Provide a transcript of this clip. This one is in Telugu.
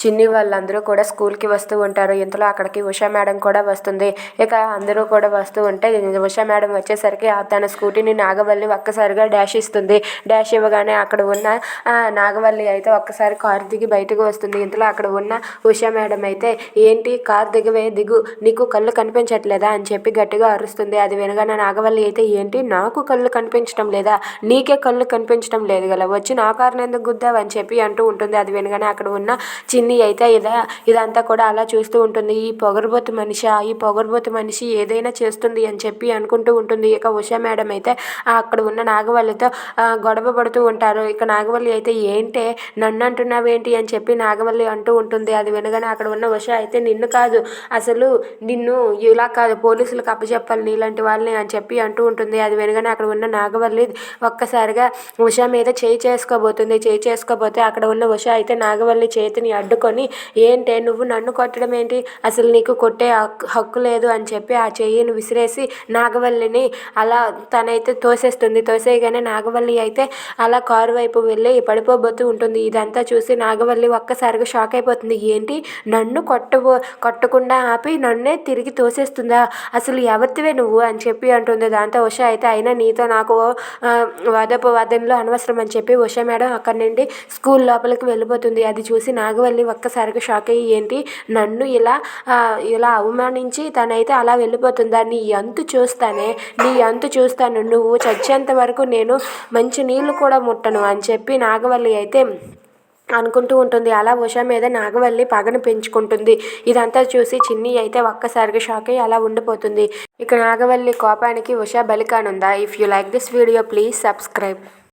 చిన్ని వాళ్ళందరూ కూడా స్కూల్కి వస్తూ ఉంటారు. ఇంతలో అక్కడికి ఉషా మేడం కూడా వస్తుంది. ఇక అందరూ కూడా వస్తూ ఉంటే ఉషా మేడం వచ్చేసరికి తన స్కూటీని నాగవల్లి ఒక్కసారిగా డాష్ ఇస్తుంది. డాష్ ఇవ్వగానే అక్కడ ఉన్న నాగవల్లి అయితే ఒక్కసారి కారు దిగి బయటకు వస్తుంది. ఇంతలో అక్కడ ఉన్న ఉషా మేడం అయితే ఏంటి కారు దిగవే దిగు. నీకు కళ్ళు కనిపించట్లేదా? అని చెప్పి గట్టిగా అరుస్తుంది. అది వినగానే నాగవల్లి అయితే ఏంటి? నాకు కళ్ళు కనిపించడం లేదా? నీకే కళ్ళు కనిపించడం లేదు కదా. వచ్చి నా కారుని ఎందుకు గుద్దావని చెప్పి అంటూ ఉంటుంది. అది వినగానే అక్కడ ఉన్న చిన్న అయితే ఇదా ఇదంతా కూడా అలా చూస్తూ ఉంటుంది. ఈ పొగరబోతు మనిషి ఈ పొగరబోతు మనిషి ఏదైనా చేస్తుంది అని చెప్పి అనుకుంటూ ఉంటుంది. ఇక ఉషా మేడం అయితే అక్కడ ఉన్న నాగవల్లితో గొడవ పడుతూ ఉంటారు. ఇక నాగవల్లి అయితే ఏంటే నన్ను అంటున్నావేంటి? అని చెప్పి నాగవల్లి అంటూ ఉంటుంది. అది వినగానే అక్కడ ఉన్న ఉష అయితే నిన్ను కాదు అసలు నిన్ను ఇలా కాదు పోలీసులకు అప్పచెప్పాలి నీలాంటి వాళ్ళని అని చెప్పి అంటూ ఉంటుంది. అది వినగానే అక్కడ ఉన్న నాగవల్లి ఒక్కసారిగా ఉష మీద చేయి చేసుకోబోతుంది. చేయి చేసుకోబోతే అక్కడ ఉన్న ఉష అయితే నాగవల్లి చేతిని అడ్డు పట్టుకొని ఏంటే నువ్వు నన్ను కొట్టడం ఏంటి? అసలు నీకు కొట్టే హక్కు లేదు అని చెప్పి ఆ చెయ్యిని విసిరేసి నాగవల్లిని అలా తనైతే తోసేస్తుంది. తోసేయగానే నాగవల్లి అయితే అలా కారు వైపు వెళ్ళి పడిపోబోతూ ఉంటుంది. ఇదంతా చూసి నాగవల్లి ఒక్కసారిగా షాక్ అయిపోతుంది. ఏంటి? నన్ను కొట్టబో కొట్టకుండా ఆపి నన్నే తిరిగి తోసేస్తుందా? అసలు ఎవరితివే నువ్వు? అని చెప్పి అంటుంది. దాంతో ఉష అయితే అయినా నీతో నాకు వాదోపవాదనలో అనవసరం అని చెప్పి ఉష మేడం అక్కడి నుండి స్కూల్ లోపలికి వెళ్ళిపోతుంది. అది చూసి నాగవల్లి ఒక్కసారిగా షాక్ అయ్యి ఏంటి? నన్ను ఇలా ఇలా అవమానించి తనైతే అలా వెళ్ళిపోతుందా? నీ అంతు చూస్తానే నీ అంతు చూస్తాను. నువ్వు చచ్చేంత వరకు నేను మంచి నీళ్ళు కూడా ముట్టను అని చెప్పి నాగవల్లి అయితే అనుకుంటూ ఉంటుంది. అలా ఉష మీద నాగవల్లి పగను పెంచుకుంటుంది. ఇదంతా చూసి చిన్ని అయితే ఒక్కసారిగా షాక్ అయ్యి అలా ఉండిపోతుంది. ఇక నాగవల్లి కోపానికి Usha బలికానుందా? If you like this video please subscribe